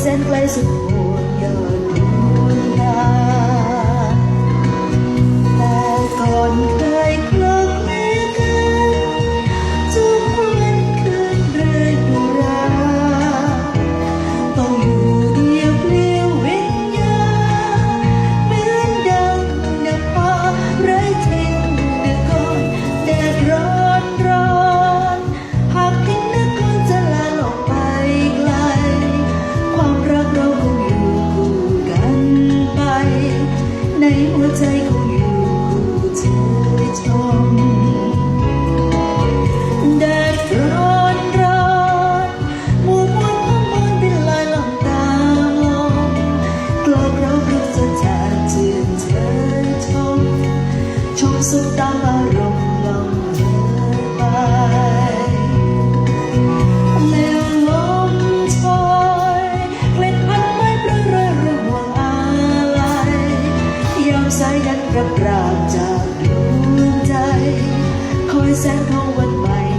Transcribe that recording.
present place หัวใจคงอยู่คู่เธอาบจากดวงใจ คอยแสงทองวันใหม่